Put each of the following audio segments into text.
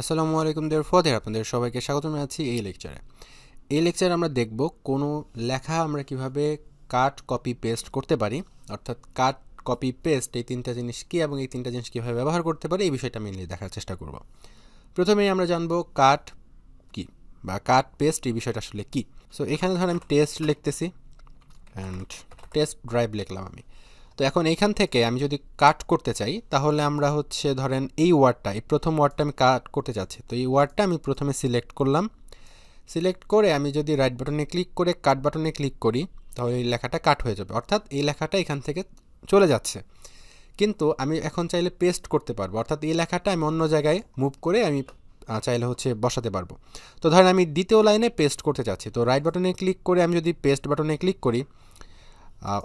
আসসালামু আলাইকুম দের ফদের আপনাদের সবাইকে স্বাগত জানাচ্ছি এই লেকচারে এই লেকচারে আমরা দেখব কোনো লেখা আমরা কীভাবে কাট কপি পেস্ট করতে পারি। অর্থাৎ কাট কপি পেস্ট এই তিনটা জিনিস কী এবং এই তিনটা জিনিস কীভাবে ব্যবহার করতে পারি এই বিষয়টা মেনলি দেখার চেষ্টা করব। প্রথমেই আমরা জানব কাট কি বা কাট পেস্ট এই বিষয়টা আসলে কী। সো এখানে ধর আমি টেস্ট লিখতেছি অ্যান্ড টেস্ট ড্রাইভ লিখলাম আমি। তো এখন এইখান থেকে আমি যদি কাট করতে চাই, তাহলে আমরা হচ্ছে ধরেন এই ওয়ার্ডটা এই প্রথম ওয়ার্ডটা আমি কাট করতে চাচ্ছি তো এই ওয়ার্ডটা আমি প্রথমে সিলেক্ট করলাম। সিলেক্ট করে আমি যদি রাইট বাটনে ক্লিক করে কাট বাটনে ক্লিক করি, তাহলে এই লেখাটা কাট হয়ে যাবে। অর্থাৎ এই লেখাটা এখান থেকে চলে যাচ্ছে। কিন্তু আমি এখন চাইলে পেস্ট করতে পারব। অর্থাৎ এই লেখাটা আমি অন্য জায়গায় মুভ করে আমি চাইলে হচ্ছে বসাতে পারব। তো ধরেন আমি দ্বিতীয় লাইনে পেস্ট করতে চাচ্ছি তো রাইট বাটনে ক্লিক করে আমি যদি পেস্ট বাটনে ক্লিক করি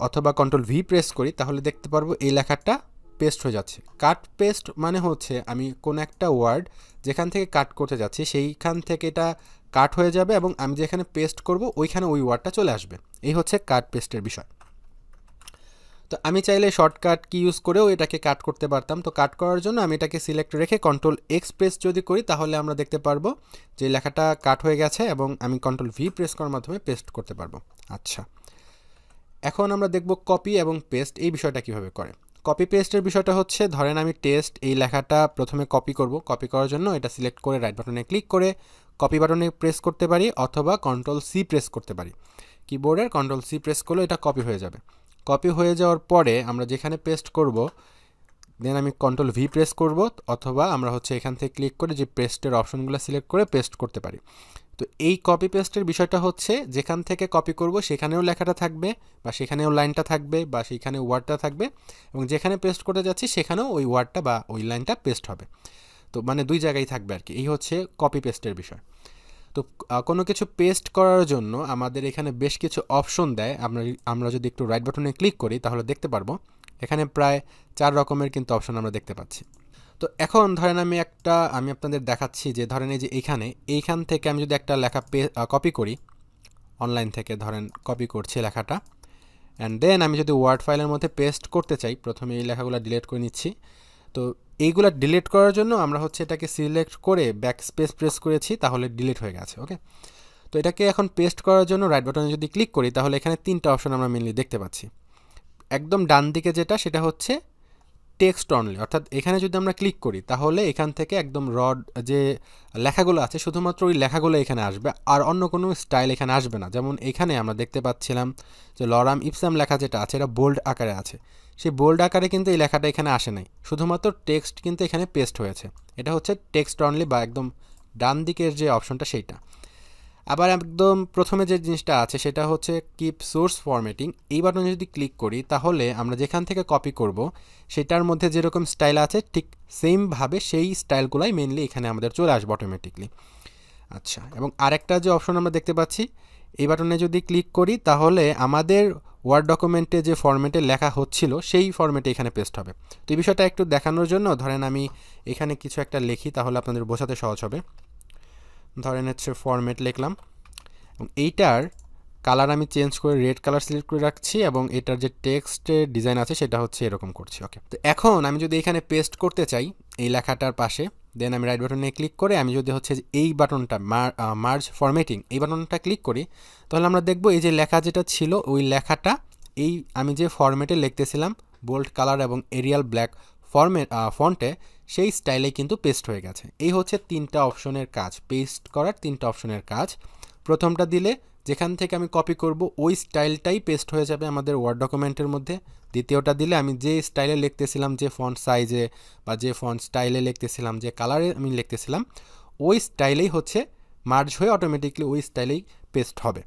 অথবা কন্ট্রোল ভি প্রেস করি, তাহলে দেখতে পারব এই লেখাটা পেস্ট হয়ে যাচ্ছে। কাট পেস্ট মানে হচ্ছে আমি কোনো একটা ওয়ার্ড যেখান থেকে কাট করতে যাচ্ছি, সেইখান থেকে এটা কাট হয়ে যাবে এবং আমি যেখানে পেস্ট করব, ওইখানে ওই ওয়ার্ডটা চলে আসবে। এই হচ্ছে কাট পেস্টের বিষয়। তো আমি চাইলে শর্টকাট কি ইউজ করেও এটাকে কাট করতে পারতাম। তো কাট করার জন্য আমি এটাকে সিলেক্ট রেখে কন্ট্রোল এক্স প্রেস যদি করি, তাহলে আমরা দেখতে পারব যে লেখাটা কাট হয়ে গেছে এবং আমি কন্ট্রোল ভি প্রেস করার মাধ্যমে পেস্ট করতে পারব। আচ্ছা। এখন আমরা দেখব কপি এবং পেস্ট এই বিষয়টা কীভাবে করে। কপি পেস্টের বিষয়টা হচ্ছে, ধরেন আমি টেস্ট এই লেখাটা প্রথমে কপি করব। কপি করার জন্য এটা সিলেক্ট করে রাইট বাটনে ক্লিক করে কপি বাটনে প্রেস করতে পারি অথবা কন্ট্রোল সি প্রেস করতে পারি। কিবোর্ডের কন্ট্রোল সি প্রেস করলে এটা কপি হয়ে যাবে। কপি হয়ে যাওয়ার পরে আমরা যেখানে পেস্ট করব দেন আমি কন্ট্রোল ভি প্রেস করব অথবা আমরা হচ্ছে এখান থেকে ক্লিক করে যে পেস্টের অপশনগুলো সিলেক্ট করে পেস্ট করতে পারি। তো এই কপি পেস্টের বিষয়টা হচ্ছে, যেখান থেকে কপি করব, সেখানেও লেখাটা থাকবে, বা সেখানেও লাইনটা থাকবে, বা সেখানে ওয়ার্ডটা থাকবে, এবং যেখানে পেস্ট করতে যাচ্ছি, সেখানেও ওই ওয়ার্ডটা বা ওই লাইনটা পেস্ট হবে। তো মানে দুই জায়গায় থাকবে আর কি, এই হচ্ছে কপি পেস্টের বিষয়। তো কোনো কিছু পেস্ট করার জন্য আমাদের এখানে বেশ কিছু অপশন দেয়। আমরা আমরা যদি একটু রাইট বাটনে ক্লিক করি, তাহলে দেখতে পারব, এখানে প্রায় চার রকমের কিন্তু অপশন আমরা দেখতে পাচ্ছি। তো এখন ধরেন আমি একটা, আমি আপনাদের দেখাচ্ছি যে ধরেন এই যে এইখানে, এইখান থেকে আমি যদি একটা লেখা পে কপি করি অনলাইন থেকে ধরেন কপি করছি লেখাটা অ্যান্ড দেন আমি যদি ওয়ার্ড ফাইলের মধ্যে পেস্ট করতে চাই, প্রথমে এই লেখাগুলো ডিলিট করে নিচ্ছি, তো এইগুলো ডিলিট করার জন্য আমরা হচ্ছে এটাকে সিলেক্ট করে ব্যাক স্পেস প্রেস করেছি, তাহলে ডিলিট হয়ে গেছে ওকে তো এটাকে এখন পেস্ট করার জন্য রাইট বাটনে যদি ক্লিক করি, তাহলে এখানে তিনটা অপশন আমরা মেনলি দেখতে পাচ্ছি। একদম ডান দিকে যেটা, সেটা হচ্ছে টেক্সট অনলি অর্থাৎ এখানে যদি আমরা ক্লিক করি, তাহলে এখান থেকে একদম রড যে লেখাগুলো আছে, শুধুমাত্র ওই লেখাগুলো এখানে আসবে, আর অন্য কোনো স্টাইল এখানে আসবে না। যেমন এখানে আমরা দেখতে পাচ্ছিলাম যে লরাম ইপসাম লেখা যেটা আছে, এটা বোল্ড আকারে আছে। সেই বোল্ড আকারে কিন্তু এই লেখাটা এখানে আসে নাই। শুধুমাত্র টেক্সট কিন্তু এখানে পেস্ট হয়েছে। এটা হচ্ছে টেক্সট অনলি বা একদম ডান দিকের যে অপশনটা সেইটা। আবার একদম প্রথমে যে জিনিসটা আছে, সেটা হচ্ছে কিপ সোর্স ফরম্যাটিং এই বাটনে যদি ক্লিক করি, তাহলে আমরা যেখান থেকে কপি করব, সেটার মধ্যে যেরকম স্টাইল আছে, ঠিক সেমভাবে সেই স্টাইলগুলাই মেনলি এখানে আমাদের চলে আসবে অটোমেটিকলি আচ্ছা এবং আরেকটা যে অপশন আমরা দেখতে পাচ্ছি, এই বাটনে যদি ক্লিক করি, তাহলে আমাদের ওয়ার্ড ডকুমেন্টে যে ফরম্যাটে লেখা হচ্ছিল, সেই ফরম্যাটে এখানে পেস্ট হবে। তো এই বিষয়টা একটু দেখানোর জন্য, ধরেন আমি এখানে কিছু একটা লিখি, তাহলে আপনাদের বোঝাতে সহজ হবে। ধরেন হচ্ছে ফরম্যাট লিখলাম। এবং এইটার কালার আমি চেঞ্জ করে রেড কালার সিলেক্ট করে রাখছি এবং এটার যে টেক্সটের ডিজাইন আছে সেটা হচ্ছে এরকম করছি ওকে তো এখন আমি যদি এখানে পেস্ট করতে চাই এই লেখাটার পাশে দেন আমি রাইট বাটনে ক্লিক করে আমি যদি হচ্ছে এই বাটনটা মার্জ ফরম্যাটিং এই বাটনটা ক্লিক করি, তাহলে আমরা দেখব এই যে লেখা যেটা ছিল, ওই লেখাটা এই আমি যে ফরম্যাটে লিখতেছিলাম বোল্ড কালার এবং এরিয়াল ব্ল্যাক ফরম্যাট ফন্টে সেই স্টাইলে কিন্তু পেস্ট হয়ে গেছে। এই হচ্ছে তিনটা অপশনের কাজ। পেস্ট করার তিনটা অপশনের কাজ। প্রথমটা দিলে যেখান থেকে আমি কপি করব, ওই স্টাইলটাই পেস্ট হয়ে যাবে আমাদের ওয়ার্ড ডকুমেন্টের মধ্যে। দ্বিতীয়টা দিলে আমি যে স্টাইলে লিখতেছিলাম, যে ফন্ট সাইজে বা যে ফন্ট স্টাইলে লিখতেছিলাম, যে কালারে আমি লিখতেছিলাম, ওই স্টাইলেই হচ্ছে মার্জ হয়ে অটোমেটিকলি ওই স্টাইলেই পেস্ট হবে।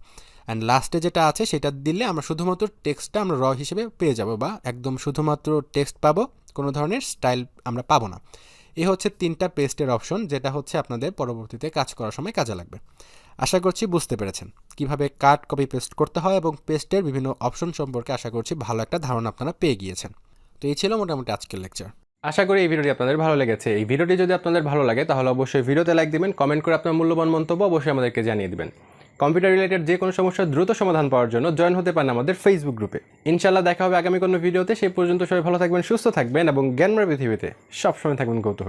অ্যান্ড লাস্টে যেটা আছে, সেটা দিলে আমরা শুধুমাত্র টেক্সটটা আমরা র হিসেবে পেয়ে যাব বা একদম শুধুমাত্র টেক্সট পাবো, কোনো ধরনের স্টাইল আমরা পাবো না। এ হচ্ছে তিনটা পেস্টের অপশন যেটা হচ্ছে আপনাদের পরবর্তীতে কাজ করার সময় কাজে লাগবে। আশা করছি বুঝতে পেরেছেন। কীভাবে কাট কপি পেস্ট করতে হয় এবং পেস্টের বিভিন্ন অপশন সম্পর্কে আশা করছি ভালো একটা ধারণা আপনারা পেয়ে গিয়েছেন। তো এই ছিল মোটামুটি আজকের লেকচার আশা করি এই ভিডিওটি আপনাদের ভালো লেগেছে। এই ভিডিওটি যদি আপনাদের ভালো লাগে, তাহলে অবশ্যই ভিডিওতে লাইক দিবেন কমেন্ট করে আপনার মূল্যবান মন্তব্য অবশ্যই আমাদেরকে জানিয়ে দিবেন। কম্পিউটার রিলেটেড যে কোনো সমস্যার দ্রুত সমাধান পাওয়ার জন্য জয়েন হতে পারেন আমাদের ফেসবুক গ্রুপে ইনশাল্লাহ দেখা হবে আগামী কোনো ভিডিওতে সেই পর্যন্ত সবাই ভালো থাকবেন, সুস্থ থাকবেন এবং জ্ঞানমার পৃথিবীতে সবসময় থাকবেন কৌতূহল।